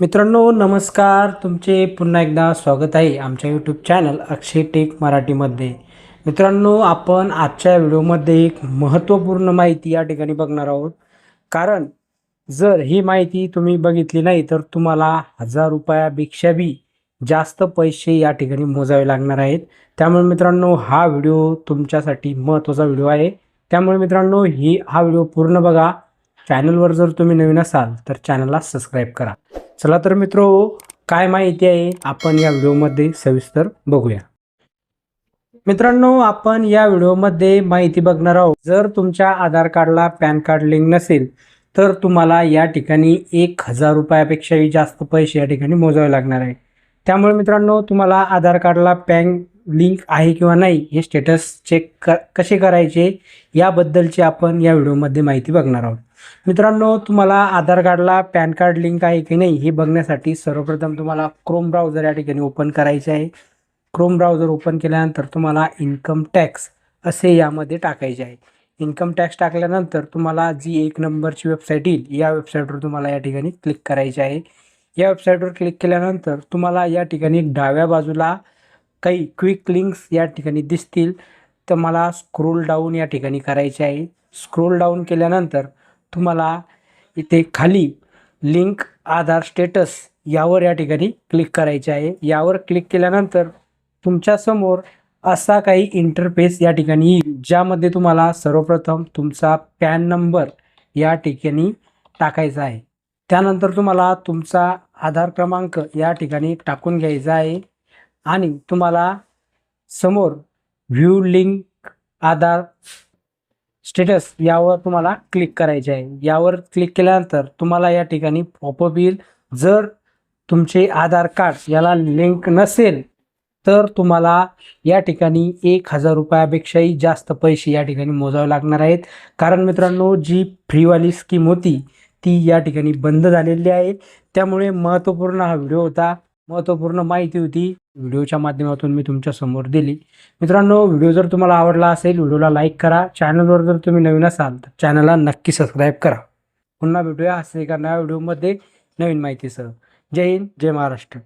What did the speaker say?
मित्रांनो नमस्कार. तुमचे पुन्हा एकदा स्वागत आहे आमच्या यूट्यूब चॅनल अक्षय टेक मराठीमध्ये. मित्रांनो आपण आजच्या व्हिडिओमध्ये एक महत्त्वपूर्ण माहिती या ठिकाणी बघणार आहोत. कारण जर ही माहिती तुम्ही बघितली नाही तर तुम्हाला हजार रुपयापेक्षा बी जास्त पैसे या ठिकाणी मोजावे लागणार आहेत. त्यामुळे मित्रांनो हा व्हिडिओ तुमच्यासाठी महत्त्वाचा व्हिडिओ आहे. त्यामुळे मित्रांनो ही हा व्हिडिओ पूर्ण बघा. चॅनलवर जर तुम्ही नवीन असाल तर चॅनलला सबस्क्राईब करा. चला तर मित्रो काय माहिती आहे? आपण या व्हिडिओमध्ये सविस्तर बघूया. मित्रांनो आपण या व्हिडिओमध्ये माहिती बघणार आहोत. जर तुमच्या आधार कार्डला पॅन कार्ड लिंक नसेल तर तुम्हाला या ठिकाणी एक हजार रुपयापेक्षाही जास्त पैसे या ठिकाणी मोजावे लागणार आहे. त्यामुळे मित्रांनो तुम्हाला आधार कार्डला पॅन लिंक आहे किंवा नाही हे स्टेटस चेक क कसे करायचे याबद्दलची आपण या व्हिडिओमध्ये माहिती बघणार आहोत. मित्रांनो तुम्हाला आधार कार्डला पॅन कार्ड लिंक आहे की नाही हे बघण्यासाठी सर्वप्रथम तुम्हाला क्रोम ब्राउझर या ठिकाणी ओपन करायचे आहे. क्रोम ब्राउझर ओपन केल्यानंतर तुम्हाला इन्कम टॅक्स असे यामध्ये टाकायचे आहे. इन्कम टॅक्स टाकल्यानंतर तुम्हाला जी एक नंबरची वेबसाईट येईल या वेबसाईटवर तुम्हाला या ठिकाणी क्लिक करायचे आहे. या वेबसाईटवर क्लिक केल्यानंतर तुम्हाला या ठिकाणी डाव्या बाजूला काही क्विक लिंक्स या ठिकाणी दिसतील. तर मला स्क्रोल डाऊन या ठिकाणी करायचे आहे. स्क्रोल डाऊन केल्यानंतर तुम्हाला इथे खाली लिंक आधार स्टेटस यावर या ठिकाणी क्लिक करायचे आहे. यावर क्लिक केल्यानंतर तुमच्यासमोर असा काही इंटरफेस या ठिकाणी येईल ज्यामध्ये तुम्हाला सर्वप्रथम तुमचा पॅन नंबर या ठिकाणी टाकायचा आहे. त्यानंतर तुम्हाला तुमचा आधार क्रमांक या ठिकाणी टाकून घ्यायचा आहे. आणि तुम्हाला समोर व्ह्यू लिंक आधार स्टेटस यावर तुम्हाला क्लिक करायचे आहे. यावर क्लिक केल्यानंतर तुम्हाला या ठिकाणी पॉपअप येईल. जर तुमचे आधार कार्ड याला लिंक नसेल तर तुम्हाला या ठिकाणी एक हजार रुपयापेक्षाही जास्त पैसे या ठिकाणी मोजावे लागणार आहेत. कारण मित्रांनो जी फ्रीवाली स्कीम होती ती या ठिकाणी बंद झालेली आहे. त्यामुळे महत्त्वपूर्ण हा व्हिडिओ होता. महत्त्वपूर्ण माहिती होती. व्हिडिओच्या माध्यमातून मी तुमच्यासमोर दिली. मित्रांनो व्हिडिओ जर तुम्हाला आवडला असेल व्हिडिओला लाईक करा. चॅनलवर जर तुम्ही नवीन असाल तर चॅनलला नक्की सबस्क्राईब करा. पुन्हा भेटूया असे एका नव्या व्हिडिओमध्ये नवीन माहितीसह. जय हिंद जय महाराष्ट्र.